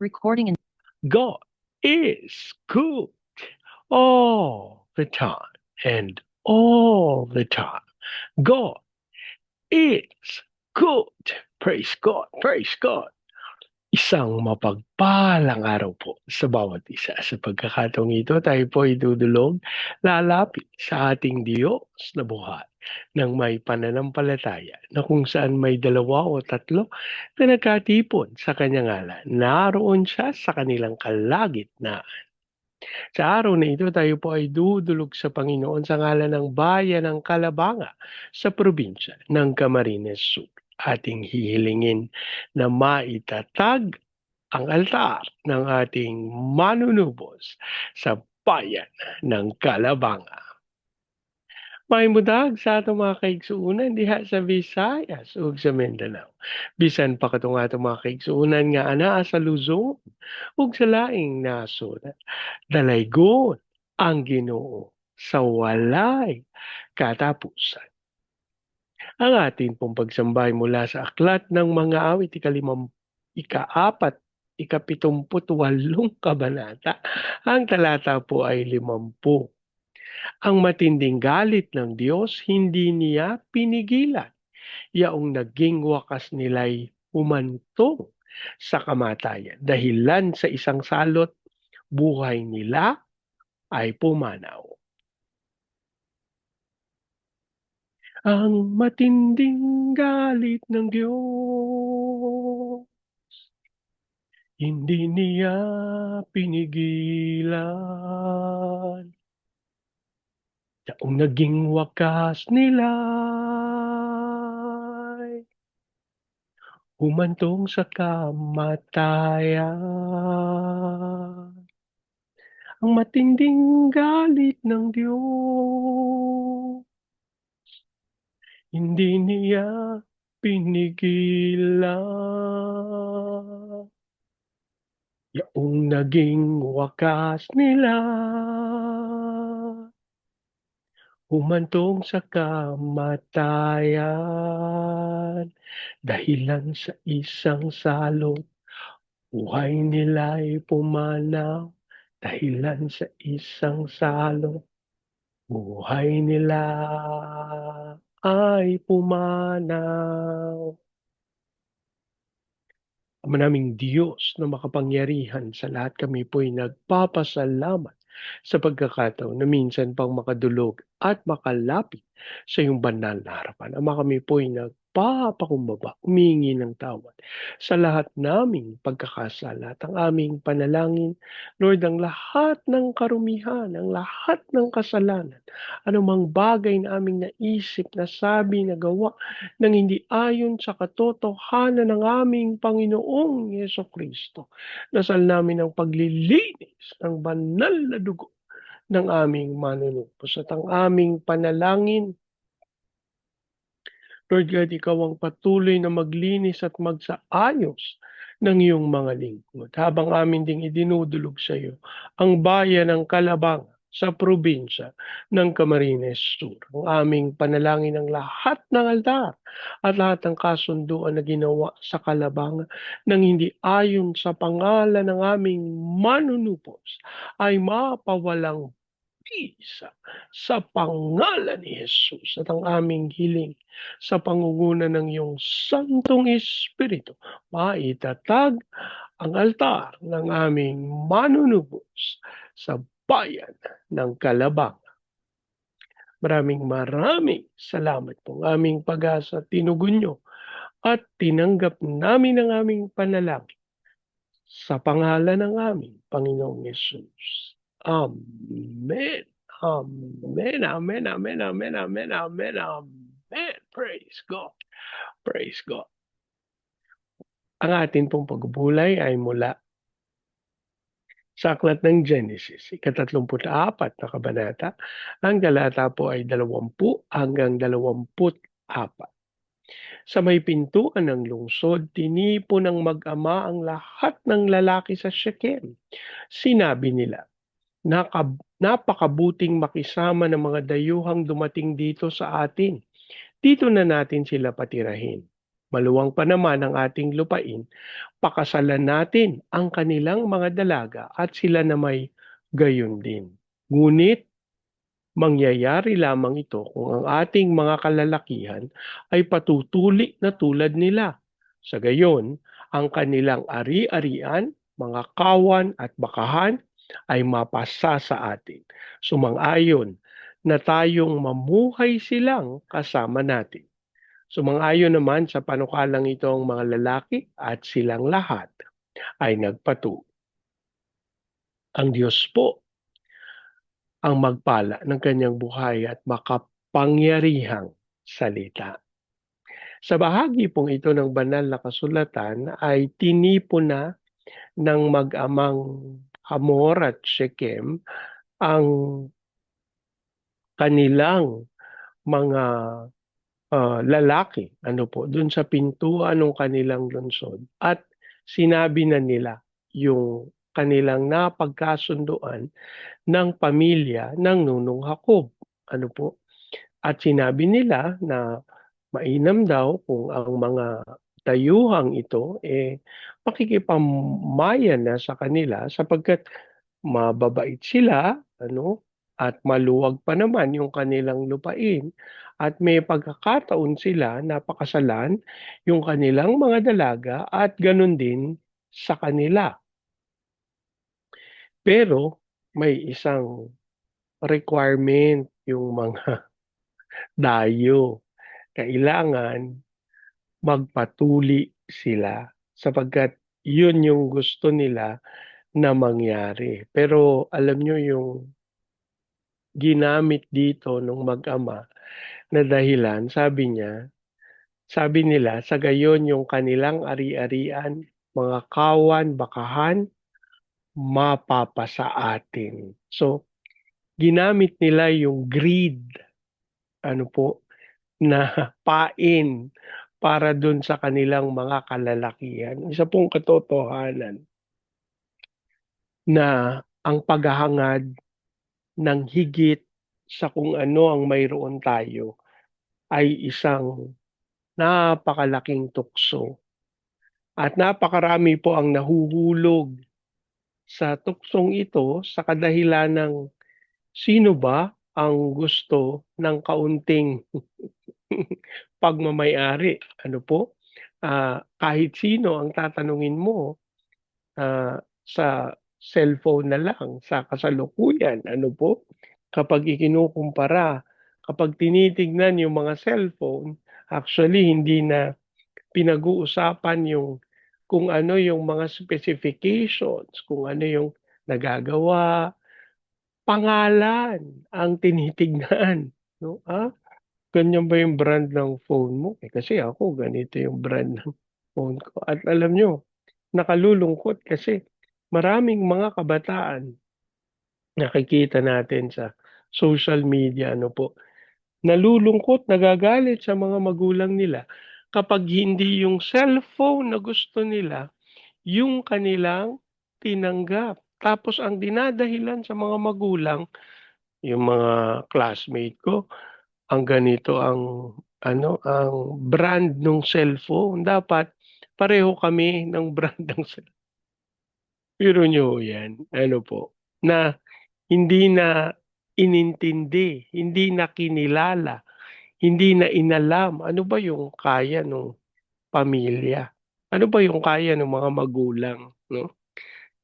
Recording in God is good all the time and all the time. God is good. Praise God. Praise God. Isang mapagpalang araw po sa bawat isa. Sa pagkakataong ito, tayo po ay dudulog, lalapit sa ating Diyos na buhay ng may pananampalataya na kung saan may dalawa o tatlo na nagkatipon sa kanyang ngalan. Naroon siya sa kanilang kalagitnaan. Sa araw na ito, tayo po ay dudulog sa Panginoon sa ngalan ng bayan ng Kalabanga sa probinsya ng Camarines Sur. Ating hihilingin na maitatag ang altar ng ating manunubos sa bayan ng Kalabanga. May mudag sa atong mga kaigsuunan diha sa Visayas ug sa Mindanao. Bisan pa katong atong mga kaigsuunan nga anaa sa Luzon ug sa laing nasod. Dalaygon ang Ginoo sa walay katapusan. Ang atin pong pagsambay mula sa aklat ng mga awit ikalimang ikaapat ikapitumput walong kabanata. Ang talata po ay limampu. Ang matinding galit ng Diyos, hindi niya pinigilan. Yaong naging wakas nila'y umantong sa kamatayan. Dahilan sa isang salot, buhay nila ay pumanaw. Ang matinding galit ng Diyos, hindi niya pinigilan. Taong naging wakas nila humantong sa kamatayan. Ang matinding galit ng Diyos, hindi niya pinigilan. Yaong naging wakas nila. Humantong sa kamatayan. Dahilan sa isang salot. Buhay nila'y pumanaw. Dahilan sa isang salot. Buhay nila ay pumanaw Ama naming Diyos na makapangyarihan sa lahat kami po'y nagpapasalamat sa pagkakataon na minsan pang makadulog at makalapit sa iyong banal na harapan. Ama kami po'y nagpapakumbaba, humingi ng tawad sa lahat naming pagkakasala at ang aming panalangin, Lord, ang lahat ng karumihan, ang lahat ng kasalanan, anumang bagay na aming naisip, nasabi, nagawa, nang hindi ayon sa katotohanan ng aming Panginoong Yeso Kristo. Dasal namin ang paglilinis ng banal na dugo ng aming manunubos at ang aming panalangin Lord God, ikaw ang patuloy na maglinis at magsaayos ng iyong mga lingkod. Habang amin ding idinudulog sa iyo ang bayan ng Kalabang sa probinsya ng Camarines Sur. Ang aming panalangin ng lahat ng altar at lahat ng kasunduan na ginawa sa Kalabang nang hindi ayon sa pangalan ng aming manunupos ay mapawalang bisa sa pangalan ni Jesus at ang aming hiling sa pangunguna ng iyong Santong Espiritu, maitatag ang altar ng aming manunubos sa bayan ng Kalabang. Maraming maraming salamat po aming pag-asa tinugon nyo at tinanggap namin ang aming panalangin sa pangalan ng aming Panginoong Yesus. Amen. Amen. Amen. Amen. Amen. Amen. Amen. Amen. Praise God. Praise God. Ang atin pong pagbulay ay mula sa aklat ng Genesis, ikatatlumput-apat na kabanata. Ang talata po ay dalawampu hanggang dalawamput-apat. Sa may pintuan ng lungsod, tinipon ng mag-ama ang lahat ng lalaki sa Shechem. Sinabi nila, Naka, napakabuting makisama ng mga dayuhang dumating dito sa atin. Dito na natin sila patirahin. maluwang pa naman ang ating lupain, pakasalan natin ang kanilang mga dalaga at sila na may gayon din. Ngunit mangyayari lamang ito kung ang ating mga kalalakihan ay patutuli na tulad nila. Sa gayon, ang kanilang ari-arian, mga kawan at bakahan ay mapasa sa atin. Sumang-ayon na tayong mamuhay silang kasama natin. Sumang-ayon naman sa panukalang ito ang mga lalaki at silang lahat ay nagpatu. Ang Diyos po ang magpala ng kanyang buhay at makapangyarihang salita. Sa bahagi pong ito ng banal na kasulatan ay tinipo na ng mag-amang Hamor at Shechem ang kanilang mga uh, lalaki ano po doon sa pintuan ng kanilang lungsod at sinabi na nila yung kanilang napagkasunduan ng pamilya ng Nunong Hakob. Ano po? At sinabi nila na mainam daw kung ang mga tayuhang ito eh makikipamayan na sa kanila sapagkat mababait sila ano at maluwag pa naman yung kanilang lupain at may pagkakataon sila na pakasalan yung kanilang mga dalaga at ganun din sa kanila. Pero may isang requirement yung mga dayo. Kailangan magpatuli sila sapagkat yun yung gusto nila na mangyari. Pero alam nyo yung ginamit dito nung mag-ama na dahilan, sabi niya, sabi nila, sa gayon yung kanilang ari-arian, mga kawan, bakahan, mapapasa atin. So, ginamit nila yung greed, ano po, na pain para dun sa kanilang mga kalalakihan. Isa pong katotohanan na ang paghahangad ng higit sa kung ano ang mayroon tayo ay isang napakalaking tukso. At napakarami po ang nahuhulog sa tuksong ito sa kadahilan ng sino ba ang gusto ng kaunting pagmamayari. Ano po? Uh, kahit sino ang tatanungin mo uh, sa cellphone na lang, sa kasalukuyan. Ano po? Kapag ikinukumpara, kapag tinitignan yung mga cellphone, actually hindi na pinag-uusapan yung kung ano yung mga specifications, kung ano yung nagagawa, pangalan ang tinitignan. No? Ah, ganyan ba yung brand ng phone mo? Eh, kasi ako, ganito yung brand ng phone ko. At alam nyo, nakalulungkot kasi maraming mga kabataan nakikita natin sa social media, ano po, nalulungkot, nagagalit sa mga magulang nila kapag hindi yung cellphone na gusto nila, yung kanilang tinanggap. Tapos ang dinadahilan sa mga magulang, yung mga classmate ko, ang ganito ang ano ang brand ng cellphone. Dapat pareho kami ng brand ng cellphone. Pero nyo yan, ano po, na hindi na inintindi, hindi na kinilala hindi na inalam ano ba yung kaya ng pamilya. Ano ba yung kaya ng mga magulang, no?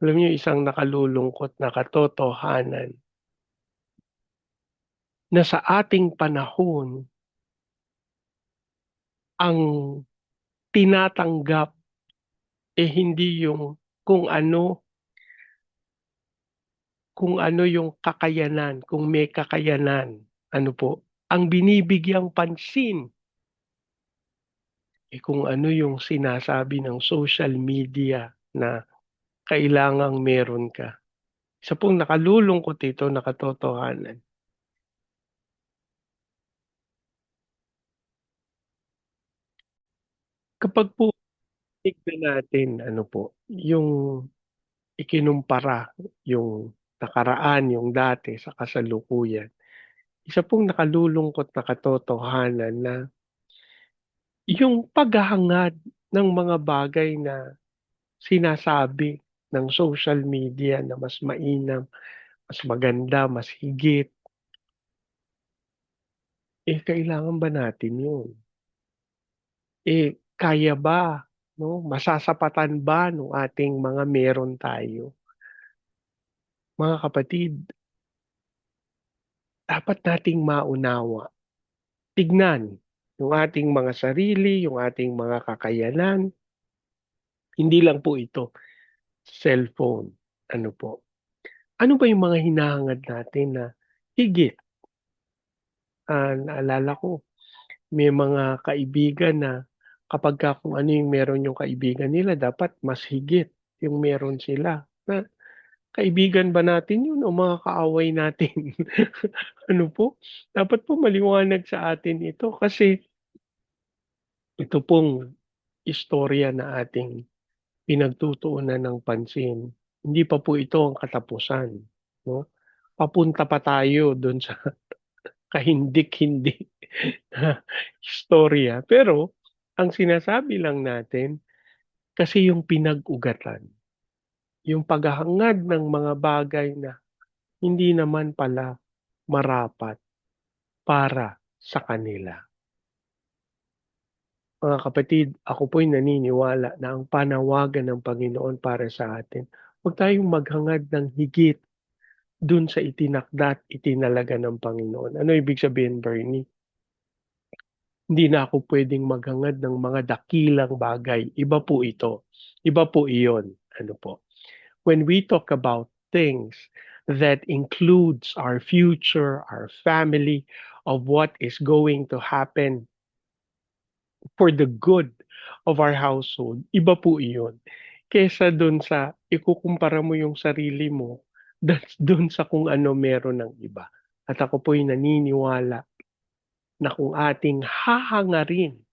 Alam niyo isang nakalulungkot na katotohanan na sa ating panahon ang tinatanggap eh hindi yung kung ano kung ano yung kakayanan, kung may kakayanan, ano po, ang binibigyang pansin. Eh kung ano yung sinasabi ng social media na kailangang meron ka. Isa pong nakalulungkot ito na Kapag po tignan natin ano po, yung ikinumpara yung nakaraan, yung dati sa kasalukuyan, isa pong nakalulungkot na katotohanan na Yung paghahangad ng mga bagay na sinasabi ng social media na mas mainam, mas maganda, mas higit. Eh, kailangan ba natin yun? Eh, kaya ba, no? Masasapatan ba nung ating mga meron tayo? Mga kapatid, dapat nating maunawa. Tignan yung ating mga sarili, yung ating mga kakayanan. Hindi lang po ito cellphone. Ano po? Ano ba yung mga hinahangad natin na higit? Ah, naalala ko, may mga kaibigan na kapag ka kung ano yung meron yung kaibigan nila, dapat mas higit yung meron sila. Na, kaibigan ba natin yun o mga kaaway natin? ano po? Dapat po maliwanag sa atin ito kasi ito pong istorya na ating pinagtutuunan ng pansin. Hindi pa po ito ang katapusan. No? Papunta pa tayo doon sa kahindik-hindik na istorya. Pero, ang sinasabi lang natin, kasi yung pinag-ugatan, yung paghahangad ng mga bagay na hindi naman pala marapat para sa kanila. Mga kapatid, ako po'y naniniwala na ang panawagan ng Panginoon para sa atin, huwag tayong maghangad ng higit dun sa itinakda at itinalaga ng Panginoon. Ano ibig sabihin, Bernie? Hindi na ako pwedeng maghangad ng mga dakilang bagay. Iba po ito. Iba po iyon. Ano po? When we talk about things that includes our future, our family, of what is going to happen for the good of our household, iba po iyon. Kesa dun sa ikukumpara mo yung sarili mo that's dun sa kung ano meron ng iba. At ako po'y naniniwala na kung ating hahangarin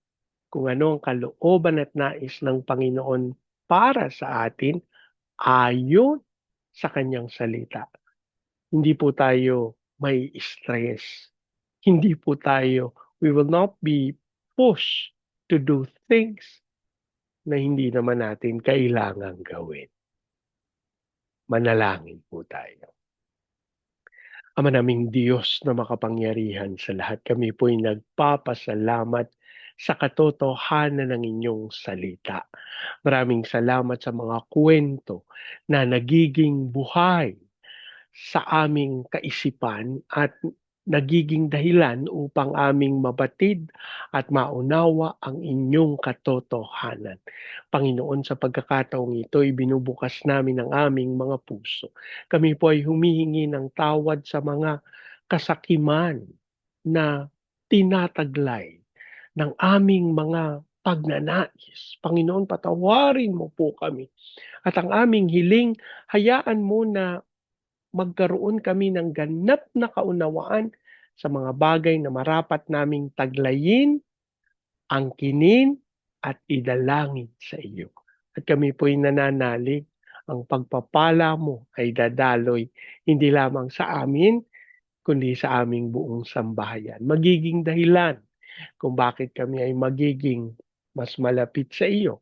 kung ano ang kalooban at nais ng Panginoon para sa atin, ayon sa kanyang salita. Hindi po tayo may stress. Hindi po tayo, we will not be pushed to do things na hindi naman natin kailangan gawin. Manalangin po tayo. Ama naming Diyos na makapangyarihan sa lahat, kami po'y nagpapasalamat sa katotohanan ng inyong salita. Maraming salamat sa mga kwento na nagiging buhay sa aming kaisipan at nagiging dahilan upang aming mabatid at maunawa ang inyong katotohanan. Panginoon, sa pagkakataong ito, ibinubukas namin ang aming mga puso. Kami po ay humihingi ng tawad sa mga kasakiman na tinataglay ng aming mga pagnanais. Panginoon, patawarin mo po kami. At ang aming hiling, hayaan mo na magkaroon kami ng ganap na kaunawaan sa mga bagay na marapat naming taglayin, angkinin, at idalangin sa iyo. At kami po'y nananalig, ang pagpapala mo ay dadaloy hindi lamang sa amin, kundi sa aming buong sambahayan. Magiging dahilan kung bakit kami ay magiging mas malapit sa iyo,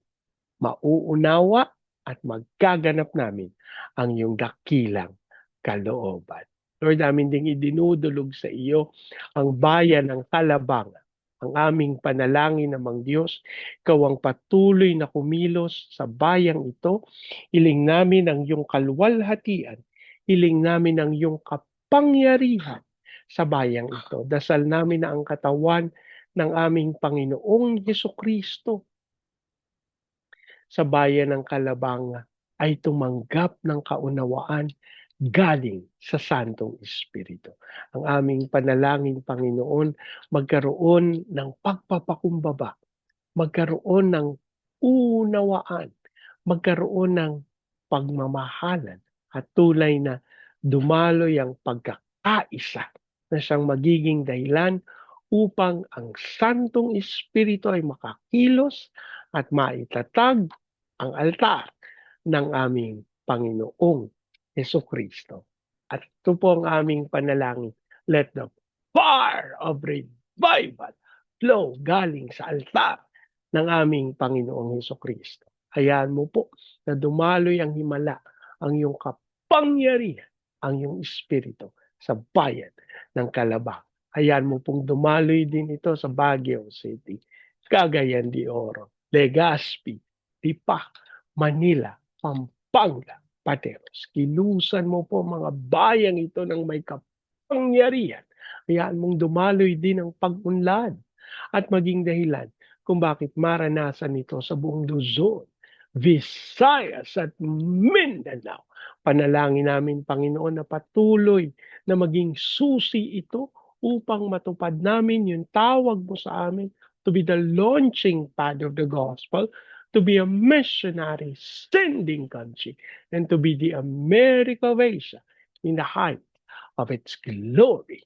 mauunawa at magkaganap namin ang iyong dakilang kalooban. Lord, amin ding idinudulog sa iyo ang bayan ng Kalabang, ang aming panalangin namang Diyos, ikaw ang patuloy na kumilos sa bayang ito. Iling namin ang iyong kalwalhatian. Iling namin ang iyong kapangyarihan sa bayang ito. Dasal namin na ang katawan ng aming Panginoong Yeso Kristo sa bayan ng Kalabanga ay tumanggap ng kaunawaan galing sa Santong Espiritu. Ang aming panalangin, Panginoon, magkaroon ng pagpapakumbaba, magkaroon ng unawaan, magkaroon ng pagmamahalan at tulay na dumaloy ang pagkakaisa na siyang magiging dahilan upang ang Santong Espiritu ay makakilos at maitatag ang altar ng aming Panginoong Yeso Kristo. At ito po ang aming panalangin. Let the fire of revival flow galing sa altar ng aming Panginoong Hesukristo. Hayaan mo po na dumaloy ang himala, ang iyong kapangyarihan, ang iyong espiritu sa bayan ng Calabang. Hayaan mo pong dumaloy din ito sa Baguio City, Cagayan de Oro, Legazpi, Tipac, Manila, Pampanga, Pateros. Kilusan mo po mga bayang ito ng may kapangyarihan. Hayaan mong dumaloy din ang pag-unlad at maging dahilan kung bakit maranasan ito sa buong Luzon, Visayas at Mindanao. Panalangin namin, Panginoon, na patuloy na maging susi ito upang matupad namin yung tawag mo sa amin to be the launching pad of the gospel, to be a missionary sending country, and to be the America Asia in the height of its glory.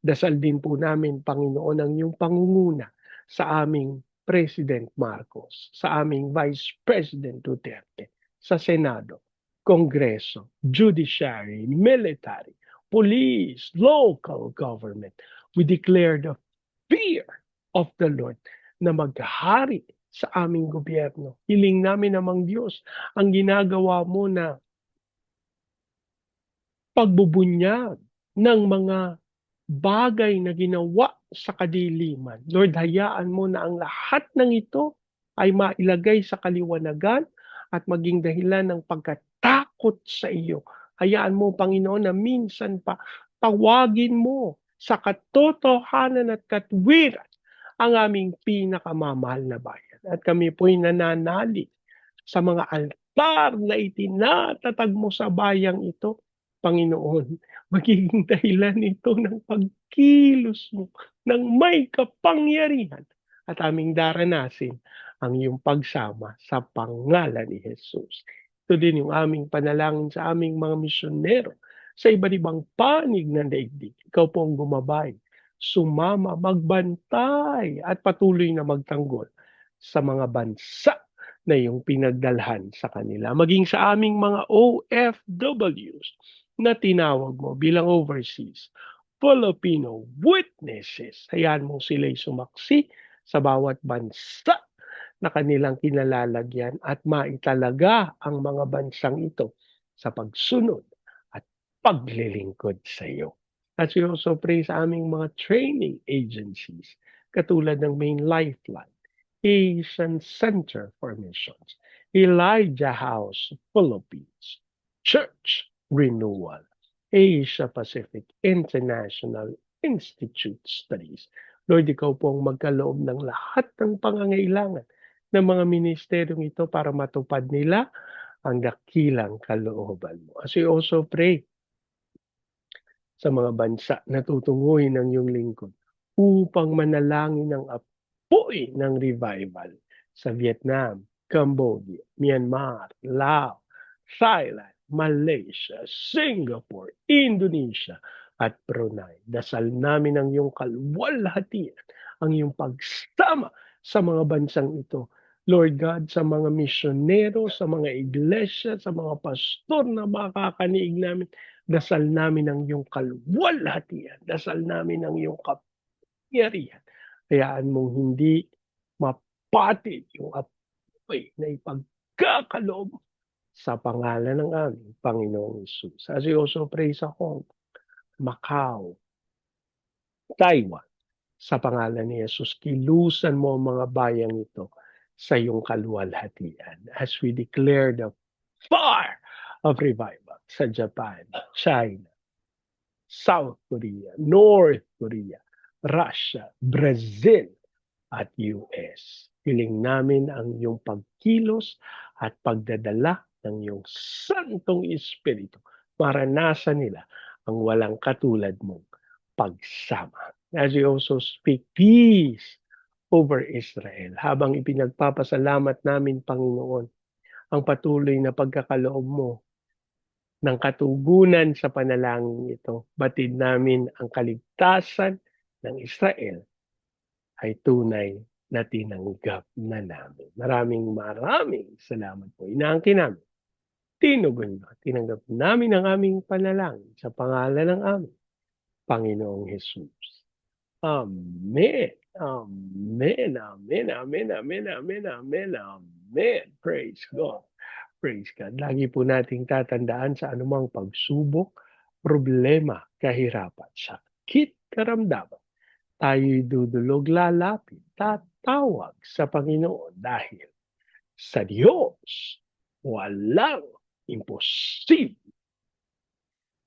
Dasal din po namin, Panginoon, ang iyong pangunguna sa aming President Marcos, sa aming Vice President Duterte, sa Senado, Kongreso, Judiciary, Military, Police, local government. We declare the fear of the Lord na maghari sa aming gobyerno. Hiling namin namang Diyos ang ginagawa mo na pagbubunyag ng mga bagay na ginawa sa kadiliman. Lord, hayaan mo na ang lahat ng ito ay mailagay sa kaliwanagan at maging dahilan ng pagkatakot sa iyo. Hayaan mo, Panginoon, na minsan pa tawagin mo sa katotohanan at katwiran ang aming pinakamamahal na bayan. At kami po'y nananalig sa mga altar na itinatatag mo sa bayang ito, Panginoon, magiging dahilan ito ng pagkilos mo ng may kapangyarihan at aming daranasin ang iyong pagsama sa pangalan ni Jesus. Ito din yung aming panalangin sa aming mga misyonero sa iba't ibang panig ng daigdig. Ikaw po ang gumabay, sumama, magbantay at patuloy na magtanggol sa mga bansa na iyong pinagdalhan sa kanila. Maging sa aming mga OFWs na tinawag mo bilang overseas Filipino witnesses. Hayaan mo sila'y sumaksi sa bawat bansa na kanilang kinalalagyan at maitalaga ang mga bansang ito sa pagsunod at paglilingkod sa iyo. At we also pray sa aming mga training agencies katulad ng Main Lifeline, Asian Center for Missions, Elijah House Philippines, Church Renewal, Asia Pacific International Institute Studies. Lord, ikaw po ang magkaloob ng lahat ng pangangailangan ng mga ministeryong ito para matupad nila ang dakilang kalooban mo. As we also pray sa mga bansa na tutunguhin ng iyong lingkod upang manalangin ng apoy ng revival sa Vietnam, Cambodia, Myanmar, Laos, Thailand, Malaysia, Singapore, Indonesia, at Brunei. Dasal namin ang iyong kalwalhatian, ang iyong pagsama sa mga bansang ito. Lord God, sa mga misyonero, sa mga iglesia, sa mga pastor na makakaniig namin, dasal namin ang iyong kalwalhatian, dasal namin ang iyong kapangyarihan. Hayaan mong hindi mapatid yung apoy na ipagkakaloob sa pangalan ng aming Panginoong Isus. As we also pray sa Hong Macau, Taiwan, sa pangalan ni Jesus, kilusan mo ang mga bayang ito sa iyong kaluwalhatian as we declare the fire of revival sa Japan, China, South Korea, North Korea, Russia, Brazil, at US. Hiling namin ang iyong pagkilos at pagdadala ng iyong Santong Espiritu, maranasan nila ang walang katulad mong pagsama. As we also speak peace over Israel, habang ipinagpapasalamat namin, Panginoon, ang patuloy na pagkakaloob mo ng katugunan sa panalangin ito, batid namin ang kaligtasan ng Israel ay tunay na tinanggap na namin. Maraming maraming salamat po. Inaangkin namin tinugon mo. Tinanggap namin ang aming panalangin sa pangalan ng aming Panginoong Jesus. Amen Amen, amen, amen, amen, amen, amen, amen. Praise God. Praise God. Lagi po nating tatandaan sa anumang pagsubok, problema, kahirapan, sakit, karamdaman. Tayo'y dudulog lalapit, tatawag sa Panginoon dahil sa Diyos walang imposible.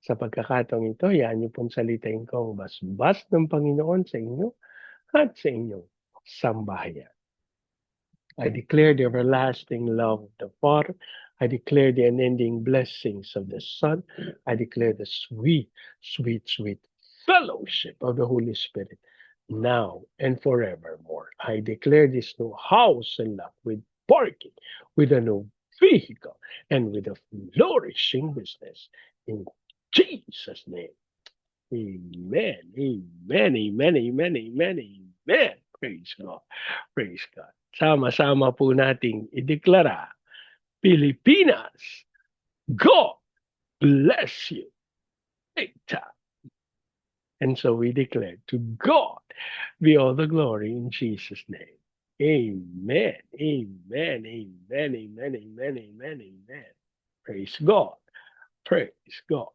Sa pagkakataong ito, yan niyo pong salitain ko ang basbas ng Panginoon sa inyo at sa inyong sambahayan. I declare the everlasting love of the Father. I declare the unending blessings of the Son. I declare the sweet, sweet, sweet fellowship of the Holy Spirit now and forevermore. I declare this new house and lot with parking, with a new vehicle, and with a flourishing business. In Jesus' name. Amen. Amen. Amen. Amen. Amen. Amen. Praise God. Praise God. Sama-sama po nating ideklara, Pilipinas, God bless you. Big time. And so we declare to God be all the glory in Jesus' name. Amen. Amen. Amen. Amen. Amen. Amen. Amen. Praise God. Praise God.